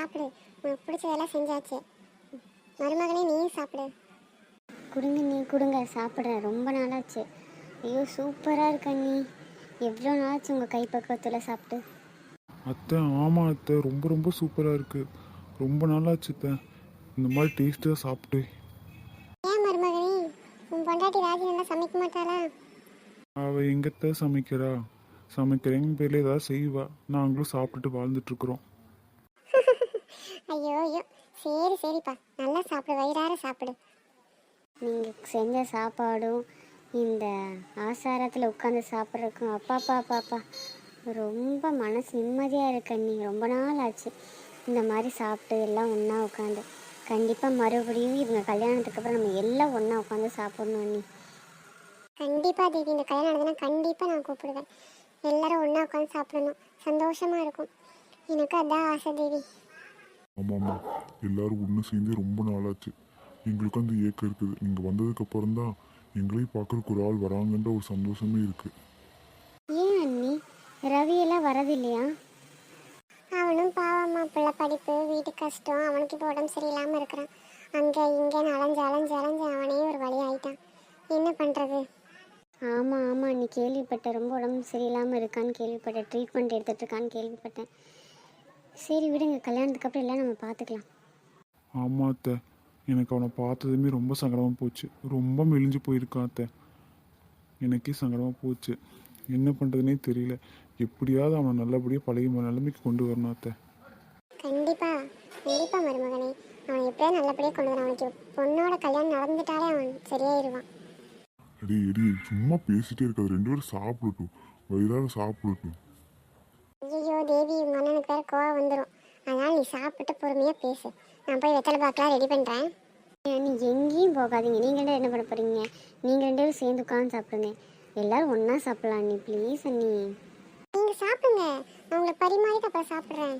சாப்பிடு. உனக்கு பிடிச்சதெல்லாம் செஞ்சாச்சு. மருமகனே நீயும் சாப்பிடு. கொடுங்க நீ கொடுங்க. சாப்பிட்றேன். ரொம்ப நாளாச்சு. ஐயோ சூப்பராக இருக்க நீ. எவ்வளோ நாளாச்சு உங்கள் கைப்பக்குவத்தில் சாப்பிட்டு? அத்தை ஆமாம் அத்தை. ரொம்ப ரொம்ப சூப்பராக இருக்குது ரொம்ப நாளாச்சு அத்தை. இந்த மாதிரி டேஸ்ட்டாக சாப்பிட்டு ஏன் மருமகனே? உன் பொண்டாட்டி ராஜி நல்லா சமைக்க மாட்டாளா? அவள் எங்கத்த சமைக்கிறா? சமைக்கிறேங்க பேர்ல ஏதாவது செய்வா. நாங்களும் சாப்பிட்டுட்டு வாழ்ந்துட்டுருக்குறோம் ஐயோ ஐயோ சரி சரிப்பா. நல்லா சாப்பிடு வயிறார சாப்பிடு. நீங்கள் செஞ்ச சாப்பாடும் இந்த ஆசாரத்தில் உட்காந்து சாப்பிட்றதுக்கும் அப்பாப்பா பாப்பா ரொம்ப மனசு நிம்மதியாக இருக்கு நீ ரொம்ப நாள் ஆச்சு இந்த மாதிரி சாப்பிட்டு எல்லாம் ஒன்றா உட்காந்து கண்டிப்பாக மறுபடியும் இவங்க கல்யாணத்துக்கு அப்புறம் நம்ம எல்லாம் ஒன்றா உட்காந்து சாப்பிடணும் நீ கண்டிப்பா தேவி இந்த கல்யாணம் நடந்ததுன்னா கண்டிப்பா நான் கூப்பிடுவேன். எல்லாரும் ஒண்ணா உட்காந்து சாப்பிடணும். சந்தோஷமா இருக்கும். எனக்கு அதான் ஆசை தேவி ஆமாம்மா. எல்லாரும் ஒன்று சேர்ந்து ரொம்ப நாளாச்சு. எங்களுக்கும் அந்த ஏக்கம் இருக்குது. நீங்கள் வந்ததுக்கு அப்புறம் தான் எங்களையும் பார்க்குறக்கு ஒரு ஆள் வராங்கன்ற ஒரு சந்தோஷமே இருக்குது ஏன் அண்ணி? ரவியெல்லாம் வரதில்லையா? அவனும் பாவம்மா பிள்ளை படிப்பு வீட்டு கஷ்டம் அவனுக்கு இப்போ உடம்பு சரியில்லாம இருக்கிறான். அங்க இங்கன்னு அலைஞ்சு அலைஞ்சு அலைஞ்சு அவனே ஒரு வழி ஆயிட்டான். என்ன பண்றது? ஆமாம் ஆமாம் நீ கேள்விப்பட்டேன். ரொம்ப உடம்பு சரியில்லாமல் இருக்கான்னு கேள்விப்பட்டேன். ட்ரீட்மெண்ட் எடுத்துட்டு இருக்கான்னு கேள்விப்பட்டேன். சரி விடுங்க கல்யாணத்துக்கு அப்புறம் எல்லாம் நம்ம பார்த்துக்கலாம். ஆமாம் அத்தை. எனக்கு அவனை பார்த்ததுமே ரொம்ப சங்கடமாக போச்சு. ரொம்ப மெலிஞ்சு போயிருக்கான் அத்தை. எனக்கே சங்கடமாக போச்சு. என்ன பண்ணுறதுனே தெரியல. எப்படியாவது அவனை நல்லபடியாக பழைய நிலைமைக்கு கொண்டு வரணும் அத்தை. கண்டிப்பா. கண்டிப்பா மருமகனே. அவன் எப்படியோ நல்லபடியா கொண்டு வரான். அவனுக்கு பொண்ணோட கல்யாணம் நடந்துட்டாலே அவன் சரியாயிருவான். அடி எடி சும்மா பேசிட்டே இருக்காது. ரெண்டு பேரும் சாப்பிடட்டும். வயிறார சாப்பிடட்டும். கோவம் வந்துடும் அதனால நீ சாப்பிட்டு பொறுமையா பேசு. நான் போய் வெத்தலை பாக்கெல்லாம் ரெடி பண்றேன். நீ எங்கேயும் போகாதீங்க. நீங்கள் ரெண்டு என்ன பண்ண போகிறீங்க நீங்கள் ரெண்டு பேரும் சேர்ந்து உட்காந்து சாப்பிடுங்க. எல்லாரும் ஒன்றா சாப்பிடலாம் நீ ப்ளீஸ் அண்ணி. நீங்க சாப்பிடுங்க. நான் உங்களுக்கு பரிமாறிட்டு அப்புறம் சாப்பிடுறேன்.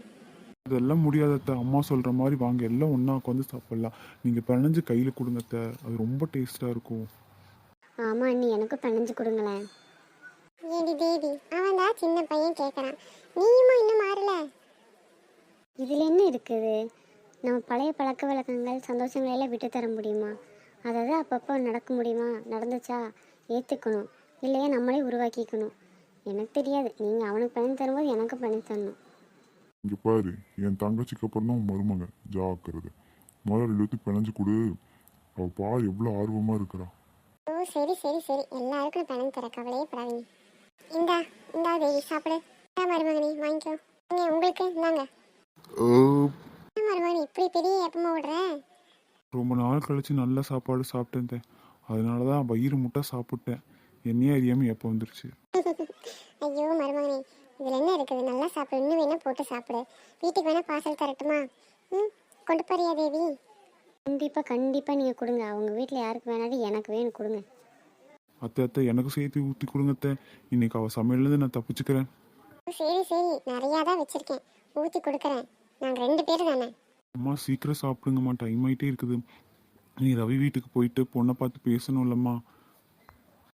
அதெல்லாம் முடியாத அத்தை. அம்மா சொல்கிற மாதிரி வாங்க. எல்லாம் ஒன்றா உட்காந்து சாப்பிட்லாம். நீங்கள் பிணைஞ்சு கையில் கொடுங்க அத்தை. அது ரொம்ப டேஸ்ட்டாக இருக்கும். ஆமாம் அண்ணி. எனக்கும் பிணைஞ்சு கொடுங்களேன். ஏடி தேவி? அவன் தான் சின்ன பையன் கேட்கறான் நீயுமா இன்னும் மாறல? இதில் என்ன இருக்குது? நம்ம பழைய பழக்க வழக்கங்கள் சந்தோஷங்களை எல்லாம் விட்டு தர முடியுமா? அதாவது அப்பப்போ நடக்க முடியுமா? நடந்துச்சா? ஏற்றுக்கணும் இல்லையா? நம்மளே உருவாக்கிக்கணும். எனக்கு தெரியாது. நீங்கள் அவனுக்கு பண்ணி தரும்போது எனக்கு பண்ணி தரணும். இங்கே பாரு. என் தங்கச்சிக்கு அப்புறம் தான் உன் மருமக. ஜாக்கிரதை. முதல்ல பேர்த்துக்கு பிணைஞ்சு கொடு. அவள் பார் எவ்வளோ ஆர்வமாக இருக்கிறா. ஓ சரி சரி சரி. எல்லாருக்கும் பணம் தர. கவலையே படாதீங்க. இந்தா இந்தா தேவி சாப்பிடு. மருமகனே வாங்கிக்கோ. உங்களுக்கு இந்தாங்க. மருமகனே இப்படி பெரிய எப்பமா விடுற ரொம்ப நாள் கழிச்சு நல்ல சாப்பாடு சாப்பிட்டேன். அதனால தான் வயிறு முட்டை சாப்பிட்டேன். என்னையே அறியாமல் எப்போ வந்துருச்சு? ஐயோ மருமகனே இதில் என்ன இருக்குது? நல்லா சாப்பிடு. இன்னும் வேணா போட்டு சாப்பிடு. வீட்டுக்கு வேணா பார்சல் தரட்டுமா? ம் கொண்டு போறியா தேவி? கண்டிப்பாக கண்டிப்பாக நீங்கள் கொடுங்க. அவங்க வீட்டில் யாருக்கு வேணாலும் எனக்கு வேணும் கொடுங்க. அத்தை அத்தை எனக்கு சேர்த்து ஊற்றி கொடுங்க அத்தை. இன்னைக்கு அவள் சமையல்லேருந்து நான் தப்பிச்சுக்கிறேன். சரி சரி. நிறையா தான் வச்சிருக்கேன். ஊற்றி கொடுக்குறேன். நாங்கள் ரெண்டு பேர் தானே? அம்மா சீக்கிரம் சாப்பிடுங்கம்மா. டைம் ஆகிட்டே இருக்குது. நீ ரவி வீட்டுக்கு போயிட்டு பொண்ணை பார்த்து பேசணும்லம்மா.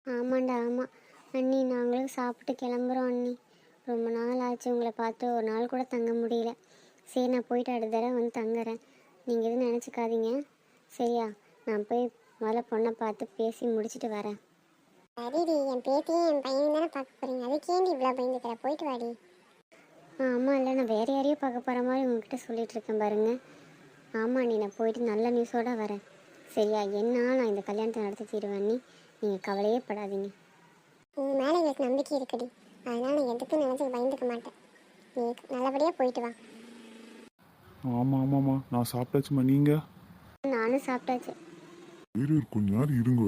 ஆமாண்டா ஆமாம் அண்ணி நாங்களும் சாப்பிட்டு கிளம்புறோம் அண்ணி. ரொம்ப நாள் ஆச்சு உங்களை பார்த்து. ஒரு நாள் கூட தங்க முடியல. சரி நான் போயிட்டு அடுத்த தடவை வந்து தங்குறேன். நீங்கள் எதுவும் நினச்சிக்காதீங்க. சரியா? நான் போய் முதல்ல பொண்ணை பார்த்து பேசி முடிச்சிட்டு வரேன். சரிடி என் பேத்தியும் என் பையனும் தானே பார்க்க போறீங்க. அதுக்கேண்டி இவ்வளோ பயந்துக்கிற? போயிட்டு வாடி. ஆமாம் இல்லை நான் வேறு யாரையும் பார்க்க போகிற மாதிரி உங்ககிட்ட சொல்லிட்டு இருக்கேன் பாருங்க. ஆமாம் நீ நான் போயிட்டு நல்ல நியூஸோட வரேன். சரியா? என்ன நான் இந்த கல்யாணத்தை நடத்தி தீருவேன் நீ நீங்கள் கவலையே படாதீங்க. உன் மேலே எங்களுக்கு நம்பிக்கை இருக்குடி. அதனால நான் எதுக்கும் நினச்சி பயந்துக்க மாட்டேன். நீ நல்லபடியாக போயிட்டு வா. ஆமாம் ஆமாம்மா நான் சாப்பிட்டாச்சும்மா நீங்கள் நானும் சாப்பிட்டாச்சு. சரி கொஞ்ச நேரம் இருங்க.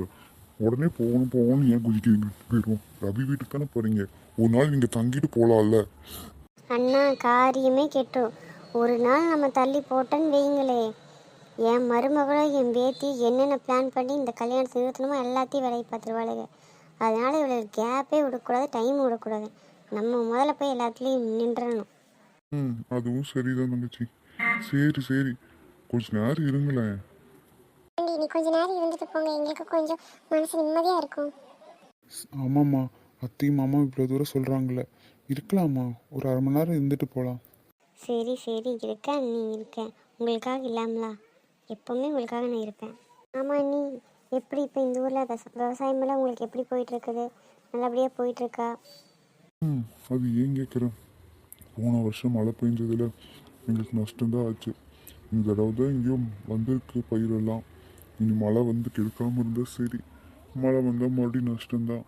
உடனே போகணும் போகணும்னு ஏன் குதிக்கிறீங்க? போயிடுவோம். ரவி வீட்டுக்கு தானே போகிறீங்க ஒரு நாள் நீங்கள் தங்கிட்டு போகலாம்ல அண்ணா காரியமே கெட்டோம். ஒரு நாள் நம்ம தள்ளி போட்டோன்னு வைங்களே என் மருமகளோ என் பேத்தி என்னென்ன பிளான் பண்ணி இந்த கல்யாணத்தை நிறுத்தணுமோ எல்லாத்தையும் வேலையை பார்த்துருவாளுங்க. அதனால இவளுக்கு கேப்பே விடக்கூடாது டைம் விடக்கூடாது. நம்ம முதல்ல போய் எல்லாத்துலேயும் நின்றணும். ம் அதுவும் சரிதான் தங்கச்சி. சரி சரி. கொஞ்ச நேரம் இருங்களேன். நீ கொஞ்ச நேரம் இருந்துட்டு போங்க. எங்களுக்கு கொஞ்சம் மனசு நிம்மதியாக இருக்கும். ஆமாம்மா. அத்தையும் மாமா இவ்வளோ தூரம் சொல்கிறாங்களே இருக்கலாம்மா ஒரு அரை மணி நேரம் இருந்துட்டு போகலாம் சரி சரி. இருக்கேன் நீ இருக்கேன் உங்களுக்காக இல்லாமலா? எப்போவுமே உங்களுக்காக நான் இருப்பேன். ஆமாம் நீ எப்படி இப்போ இந்த ஊரில் விவசாயமெல்லாம் உங்களுக்கு எப்படி போயிட்டுருக்குது? நல்லபடியாக போயிட்டுருக்கா? ம் அது ஏன் கேட்குறேன் போன வருஷம் மழை பெஞ்சதில் எங்களுக்கு நஷ்டம்தான் ஆச்சு. இந்த தடவை தான் எங்கேயும் வந்திருக்கு பயிரெல்லாம். இனி மழை வந்து கெடுக்காமல் இருந்தால் சரி. மழை வந்தால் மறுபடியும் நஷ்டம்தான்.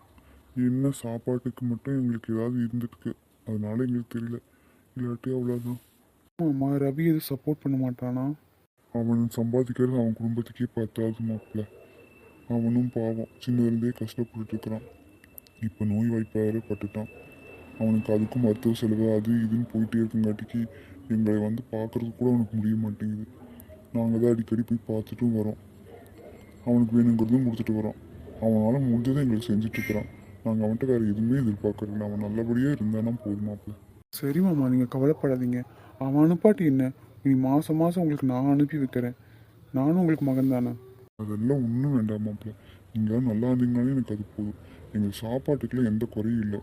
என்ன சாப்பாட்டுக்கு மட்டும் எங்களுக்கு ஏதாவது இருந்துருக்கு. அதனால எங்களுக்கு தெரியல. இல்லாட்டி அவ்வளோதான் அம்மா ரவி எதுவும் சப்போர்ட் பண்ண மாட்டானா? அவன் சம்பாதிக்கிறது அவன் குடும்பத்துக்கே பத்தாது மாப்பிள்ள. அவனும் பாவம். சின்னதுலேருந்தே கஷ்டப்பட்டுட்டு இருக்கிறான். இப்போ நோய் வாய்ப்பாக பட்டுட்டான் அவனுக்கு அதுக்கும் மருத்துவ செலவு அது இதுன்னு போயிட்டே இருக்குங்காட்டிக்கு எங்களை வந்து பார்க்கறதுக்கு கூட அவனுக்கு முடிய மாட்டேங்குது. நாங்கள் தான் அடிக்கடி போய் பார்த்துட்டும் வரோம். அவனுக்கு வேணுங்கிறதும் கொடுத்துட்டு வரோம். அவனால் முடிஞ்சதை எங்களுக்கு செஞ்சுட்ருக்கிறான் நாங்கள் அவன்கிட்ட வேறு எதுவுமே எதிர்பார்க்கறதில்ல. அவன் நல்லபடியாக இருந்தானா போதுமாப்பிள்ள சரி மாமா நீங்கள் கவலைப்படாதீங்க. அவன் அனுப்பாட்டி என்ன? இனி மாதம் மாதம் உங்களுக்கு நான் அனுப்பி வைக்கிறேன். நானும் உங்களுக்கு மகன் தானே? அதெல்லாம் ஒன்றும் வேண்டாம் மாப்பிள்ள. நீங்கள் நல்லா இருந்தீங்கனாலே எனக்கு அது போதும். எங்கள் சாப்பாட்டுக்கெல்லாம் எந்த குறையும் இல்லை.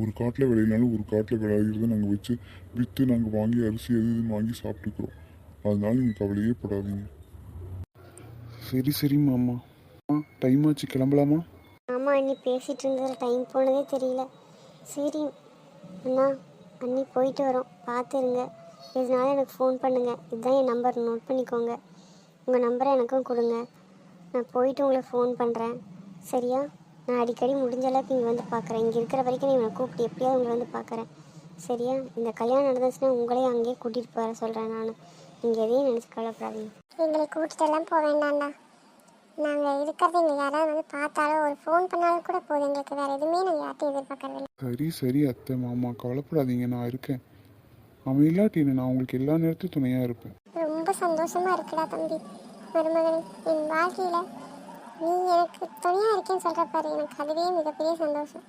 ஒரு காட்டில் விளையினாலும் ஒரு காட்டில் விளையிறத நாங்கள் வச்சு விற்று நாங்கள் வாங்கி அரிசி அது இதுன்னு வாங்கி சாப்பிட்டுக்கிறோம். அதனால நீங்கள் கவலையே படாதீங்க. சரி சரி மாமா. ஆ டைம் ஆச்சு. கிளம்பலாமா? ஆமாம் அண்ணி பேசிகிட்டு இருந்ததில் டைம் போனதே தெரியல. சரி அண்ணா அண்ணி போயிட்டு வரோம். பார்த்துருங்க இதனால எனக்கு ஃபோன் பண்ணுங்கள் இதுதான் என் நம்பர் நோட் பண்ணிக்கோங்க. உங்கள் நம்பரை எனக்கும் கொடுங்க. நான் போயிட்டு உங்களை ஃபோன் பண்ணுறேன் சரியா? நான் அடிக்கடி முடிஞ்ச அளவுக்கு இங்கே வந்து பார்க்குறேன் இங்கே இருக்கிற வரைக்கும் நீ என்னை கூப்பிட்டு எப்படியாவது உங்களை வந்து பார்க்குறேன் சரியா? இந்த கல்யாணம் நடந்துச்சுன்னா உங்களையும் அங்கேயே கூட்டிகிட்டு போகிற சொல்கிறேன் நான். நீங்கள் எதையும் நினச்சி கவலைப்படாதீங்க. எங்களை கூட்டிட்டெல்லாம் போக வேண்டாம்டா. நாங்கள் இருக்கிறது எங்களை யாராவது வந்து பார்த்தாலும் ஒரு ஃபோன் பண்ணாலும் கூட போதும். எங்களுக்கு வேறு எதுவுமே நாங்கள் யார்ட்டையும் எதிர்பார்க்கறதில்ல. சரி சரி அத்தை மாமா கவலைப்படாதீங்க நான் இருக்கேன். அவன் இல்லாட்டி நான் உங்களுக்கு எல்லா நேரத்தையும் துணையாக இருப்பேன். ரொம்ப சந்தோஷமா இருக்குடா தம்பி மருமகனே. என் வாழ்க்கையில நீ எனக்கு துணையா இருக்கேன்னு சொல்ற பாரு. எனக்கு அதுவே மிகப்பெரிய சந்தோஷம்.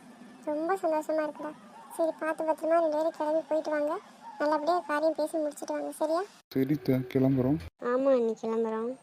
ரொம்ப சந்தோஷமா இருக்குடா. சரி பார்த்து பத்திரமா ரெண்டு பேரும் கிளம்பி போயிட்டு வாங்க. நல்லபடியாக காரியம் பேசி முடிச்சிட்டு வாங்க. சரியா? சரி த கிளம்புறோம். ஆமாம் அண்ணி கிளம்புறோம்.